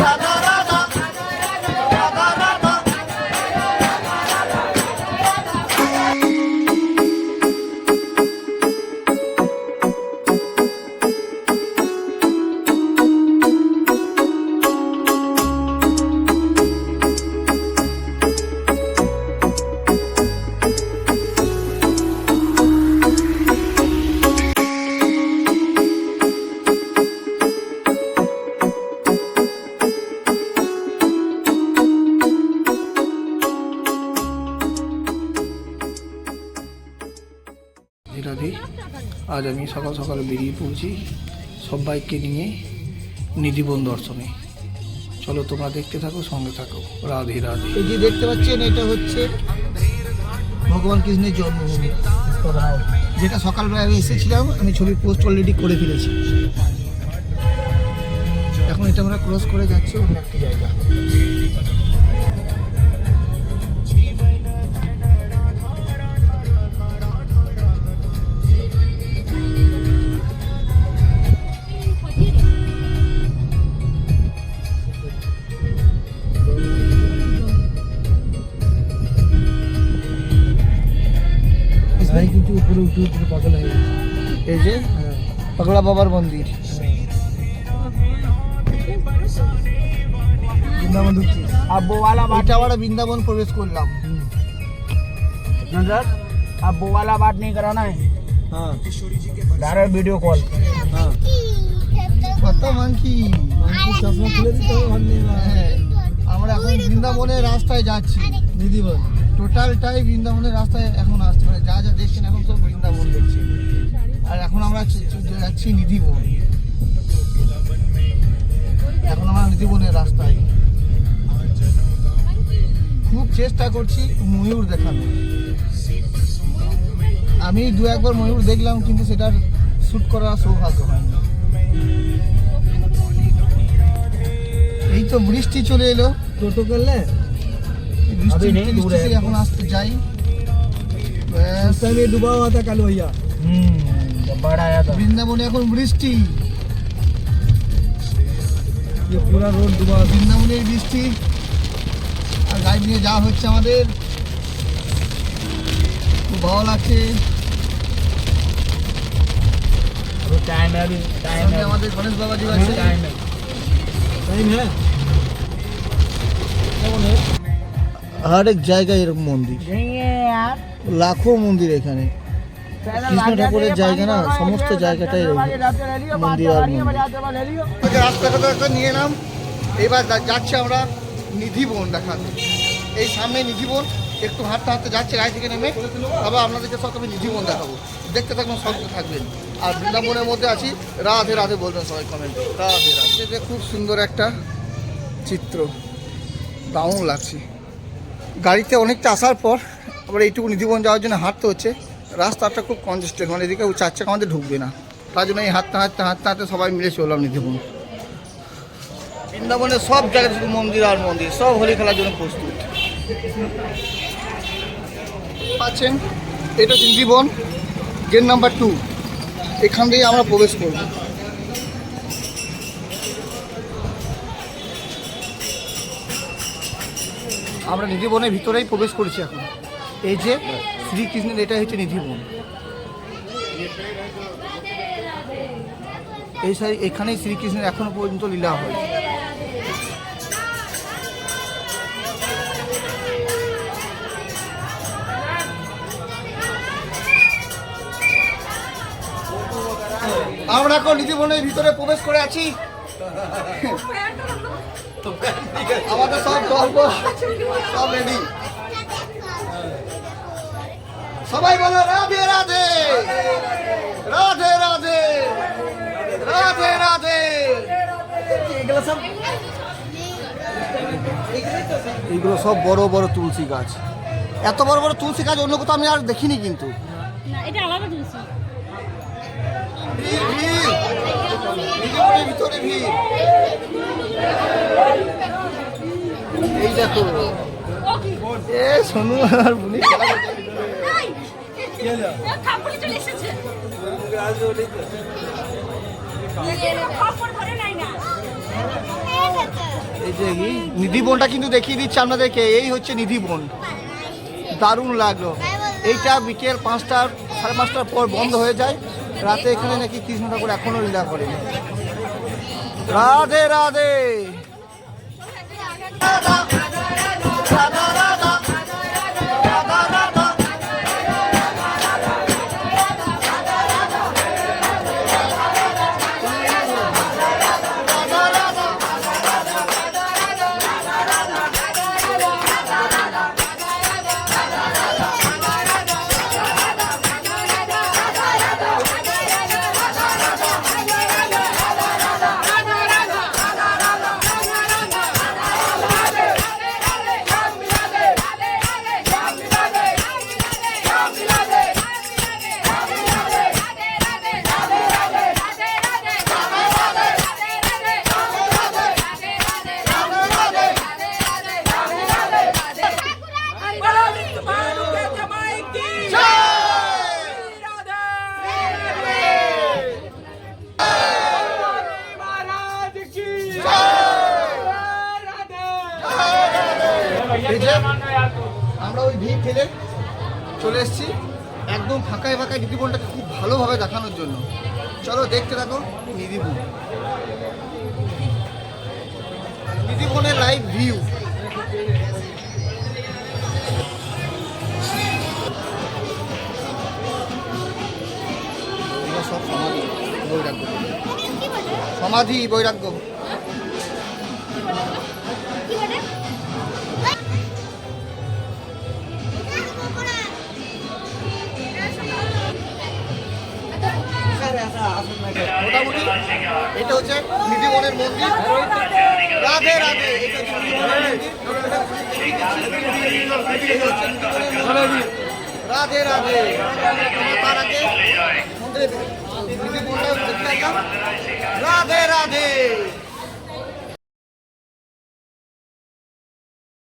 রাধা রাধা আজ আমি সকাল সকাল বেরিয়ে পড়ছি সবাইকে নিয়ে নিধিবন দর্শনে। চলো তোমরা দেখতে থাকো, সঙ্গে থাকো। রাধে রাধে। এই যে দেখতে পাচ্ছেন, এটা হচ্ছে ভগবান কৃষ্ণের জন্মভূমি যেটা সকালবেলা এসেছিলাম, আমি ছবি পোস্ট অলরেডি করে ফেলেছি। এখন এটা আমরা ক্রস করে যাচ্ছি অন্য একটি জায়গা ভাই কিন্তু উপরে উঠে উঠে পাগল হয়ে গেছে এই যে পাগলা বাবার মন্দির বৃন্দাবন ঢুকছি अब वो वाला बात এটা আমরা বৃন্দাবন প্রবেশ করলাম नजर अब वो वाला बात नहीं कराना है হ্যাঁ डायरेक्ट वीडियो कॉल হ্যাঁ কত মাংকি মাংকি চশমা খুলে দিতে হবে ভাবনি আমরা এখন বৃন্দাবনের রাস্তায় যাচ্ছি নিধিবন টোটালটাই বৃন্দাবনের রাস্তায় এখন আসছে। মানে যা যা দেখছেন এখন সব বৃন্দাবন দেখছি। আর এখন আমরা যাচ্ছি নিধিবন। এখন আমরা নিধিবনের রাস্তায়। খুব চেষ্টা করছি ময়ূর দেখানো আমি দু একবার ময়ূর দেখলাম, কিন্তু সেটার শ্যুট করার সৌভাগ্য হয়নি। এই তো বৃষ্টি চলে এলো। টোটো করলে? अभी नहीं, বৃষ্টি दूर है। থেকে এখন আসতে যাই ব্যাস, में डूबा हुआ था कल भैया हम्म जब बाढ़ आया था বৃন্দাবনে এখন বৃষ্টি ये पूरा रोड डूबा বৃন্দাবনের বৃষ্টি আর গাড়ি নিয়ে যাওয়া হচ্ছে আমাদের খুব ভালো লাগছে टाइम है अभी टाइम সামনে है আমাদের গণেশ বাবাজি আছে टाइम है टाइम আর এক জায়গায় এরকম মন্দির। লাখো মন্দির এখানে। কৃষ্ণ ঠাকুরের জায়গা না সমস্ত জায়গাটাই মন্দির আর রাস্তাটা নিয়ে নাম এবার যাচ্ছি আমরা নিধিবন দেখাতে। এই সামনে নিধিবন একটু হাঁটতে হাঁটতে যাচ্ছে গাড়ি থেকে নেমে আবার আপনাদেরকে সব আমি নিধিবন দেখাবো। দেখতে থাকবেন সঙ্গে থাকবেন। আর বৃন্দাবনের মধ্যে আছি রাধে রাধে বলবেন সবাই কমেন্ট রাধে রাধে। খুব সুন্দর একটা চিত্র। দারুণ লাগছে। গাড়িতে অনেকটা আসার পর আবার এইটুকু নিধিবন যাওয়ার জন্য হাঁটতে হচ্ছে। রাস্তাটা খুব কনজেস্টেড মানে এদিকে চার চাকা আমাদের ঢুকবে না। তার জন্য এই হাঁটতে হাঁটতে হাঁটতে হাঁটতে সবাই মিলে চললাম নিধিবন বৃন্দাবনে সব জায়গায় শুধু মন্দির আর মন্দির, সব হোলি খেলার জন্য প্রস্তুত। পাচ্ছেন এটা হচ্ছে নিধিবন গেট নাম্বার টু এখান দিয়ে আমরা প্রবেশ করব। আমরা নিধিবনের ভিতরেই প্রবেশ করেছি এখন। এই যে শ্রীকৃষ্ণের, এটা হচ্ছে নিধিবন এই সাই, এখানেই শ্রীকৃষ্ণের এখনও পর্যন্ত লীলা হয়। আমরা এখন নিধিবনের ভিতরে প্রবেশ করে আছি। আমাদের সব গল্প সব রেডি সবাই বলো, রাধে রাধে। রাধে রাধে। রাধে রাধে। এগুলো সব এইগুলো সব বড় বড় তুলসী গাছ। এত বড় বড় তুলসী গাছ অন্য কোথাও আমি আর দেখিনি কিন্তু। এটা আলাদা তুলসী। ভিড় ভিড়। নিধিবনের ভিতরে ভিড়। এই দেখো। এ সোনু আর নিধি বনটা কিন্তু দেখিয়ে দিচ্ছে আপনাদেরকে এই হচ্ছে নিধি বন। দারুণ লাগল। এইটা বিকেল পাঁচটা সাড়ে পাঁচটার পর বন্ধ হয়ে যায়। রাতে এখানে নাকি কৃষ্ণ ঠাকুর এখনও লীলা করে রাধে রাধে। যে আমরা ওই ভিড় ঠেলে চলে এসেছি। একদম ফাঁকায় ফাঁকায় নিধিবনটাকে খুব ভালোভাবে দেখানোর জন্য। চলো দেখতে থাকো নিধিবন নিধিবনের লাইভ ভিউ সমাধি, বৈরাগ্য। সমাধি, বৈরাগ্য। মোটামুটি এটা হচ্ছে নিধিবনের মন্দির রাধে রাধে। রাধে রাধে তার আগে মন্দিরে। রাধে রাধে